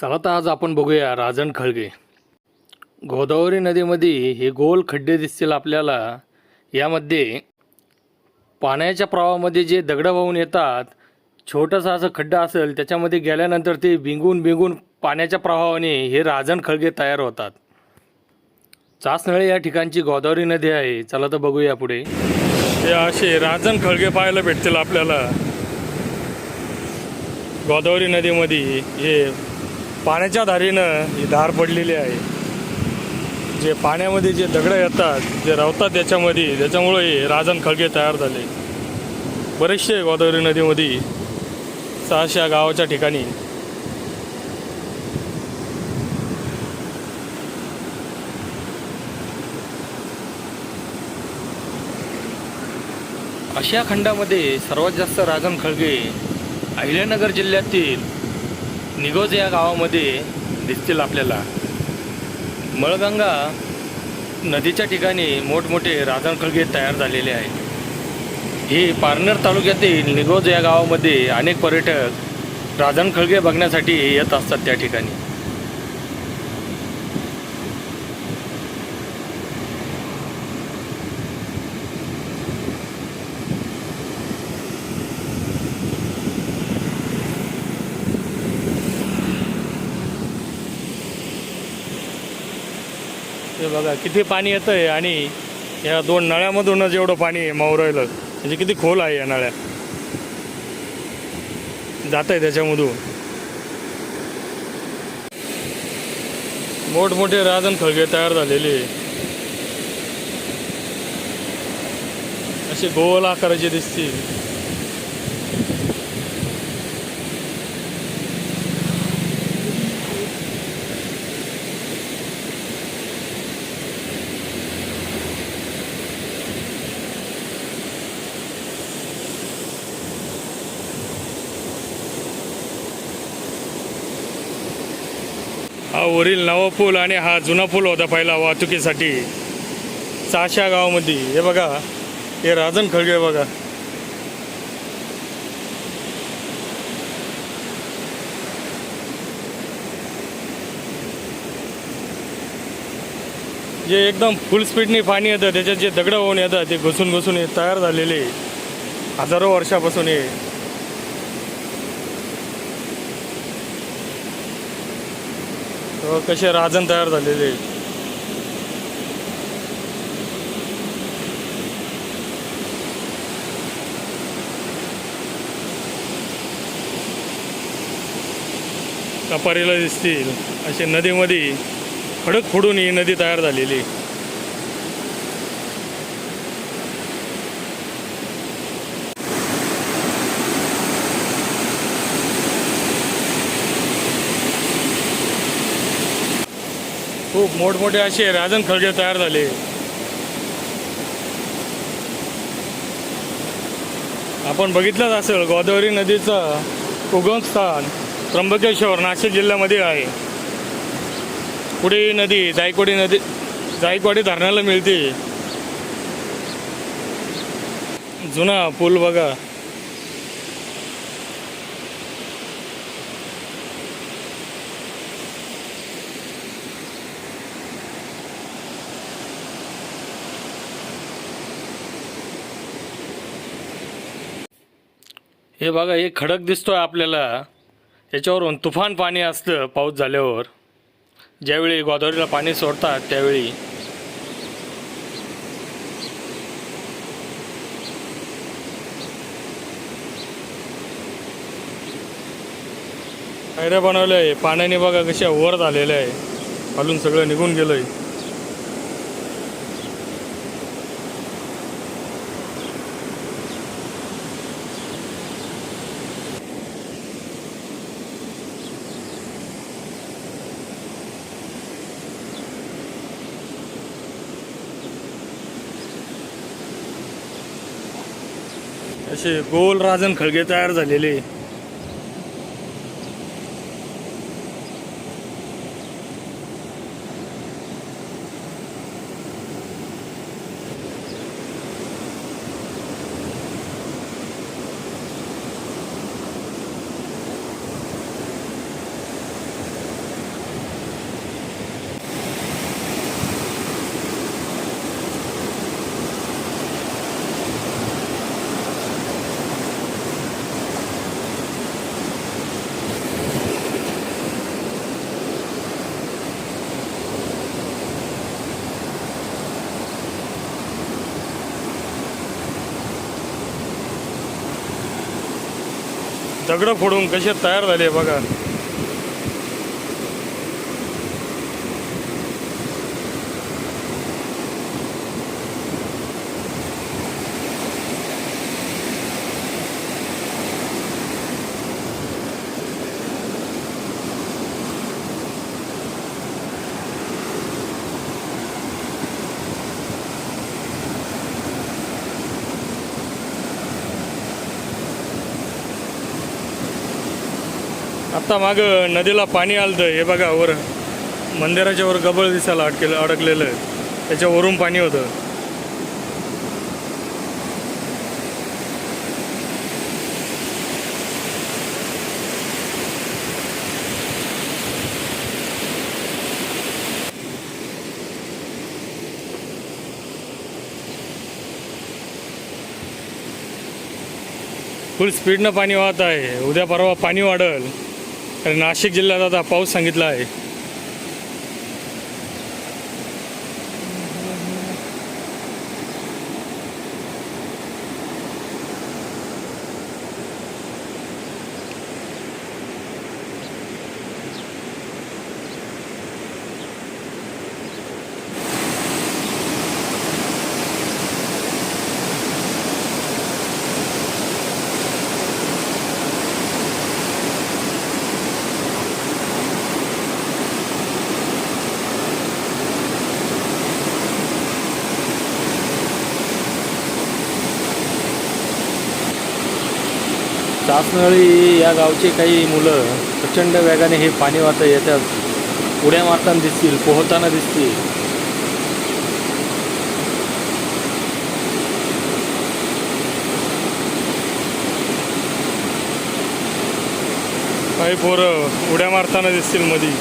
चला तर आज आपण बघूया राजन खळगे. गोदावरी नदीमध्ये हे गोल खड्डे दिसतील आपल्याला. यामध्ये पाण्याच्या प्रवाहामध्ये जे दगडं वाहून येतात छोटंसं असं खड्डा असेल त्याच्यामध्ये गेल्यानंतर ते बिंगून बिंगून पाण्याच्या प्रवाहाने हे राजन खळगे तयार होतात. चासनळे या ठिकाणची गोदावरी नदी आहे. चला तर बघूया पुढे. हे असे राजन खळगे पाहायला भेटतील आपल्याला. गोदावरी नदीमध्ये हे पाण्याच्या धारीनं ही धार पडलेली आहे. जे पाण्यामध्ये जे दगडं येतात जे रावतात त्याच्यामध्ये त्याच्यामुळे हे राजन खळगे तयार झाले. बरेचसे गोदावरी नदीमध्ये सहाशा गावाच्या ठिकाणी अशा खंडामध्ये सर्वात जास्त राजन खळगे अहिल्यानगर जिल्ह्यातील निगोज या गावामध्ये दिसतील आपल्याला. मळगंगा नदीच्या ठिकाणी मोठमोठे राजनखळगे तयार झालेले आहेत. हे पारनेर तालुक्यातील निगोज या गावामध्ये अनेक पर्यटक राजनखळगे बघण्यासाठी येत असतात त्या ठिकाणी. बघा किती पाणी येतं आहे आणि या दोन नळ्यामधूनच एवढं पाणी मावरायलं म्हणजे किती खोल आहे या नळ्या. जात आहे त्याच्यामधून. मोठमोठे राजन खळगे तयार झालेले. असे गोल आकाराचे दिसतील. हा वरील नवा पूल आणि हा जुना पूल होता पहिला वाहतुकीसाठी. चाशा गावामध्ये. हे बघा हे राजन खळगे बघा. जे एकदम फुल स्पीडने पाणी येतं त्याच्यात जे दगडं होऊन येतात ते घुसून घुसून तयार झालेले. हजारो वर्षापासून हे. तेव्हा कसे राजन तयार झालेले कपारीला दिसतील. असे नदीमध्ये खडक फोडून ही नदी तयार झालेली खूप मोठमोठे असे राजन खळगे तयार झाले. आपण बघितलंच असेल गोदावरी नदीचं उगमस्थान त्र्यंबकेश्वर नाशिक जिल्ह्यामध्ये आहे. पुढे ही नदी जायकवाडी नदी जायकवाडी धरणाला मिळते. जुना पूल बघा. हे बघा हे खडक दिसतोय आपल्याला. याच्यावरून तुफान पाणी असतं पाऊस झाल्यावर. ज्यावेळी गोदावरीला पाणी सोडतात त्यावेळी. पायऱ्या बनवल्या आहे पाण्याने बघा कशा वर झालेल्या आहे. खालून सगळं निघून गेलंय. असे गोल राजन खळगे तयार झालेले. दगडं फोडून कसे तयार झाले बघा. आता मागं नदीला पाणी आलं हे बघा वर मंदिराच्या वर गबळ दिसायला अडकेलं अडकलेलं आहे. त्याच्यावरून पाणी होतं. फुल स्पीडनं पाणी वाहत आहे. उद्या परवा पाणी वाढेल. नाशिक जिल्ह्यात आता पाऊस सांगितला आहे. सासनळी या गावचे काही मुलं प्रचंड वेगाने हे पाणी वाहता येतात. उड्या मारताना दिसतील पोहताना दिसतील. काही पोरं उड्या मारताना दिसतील मधी.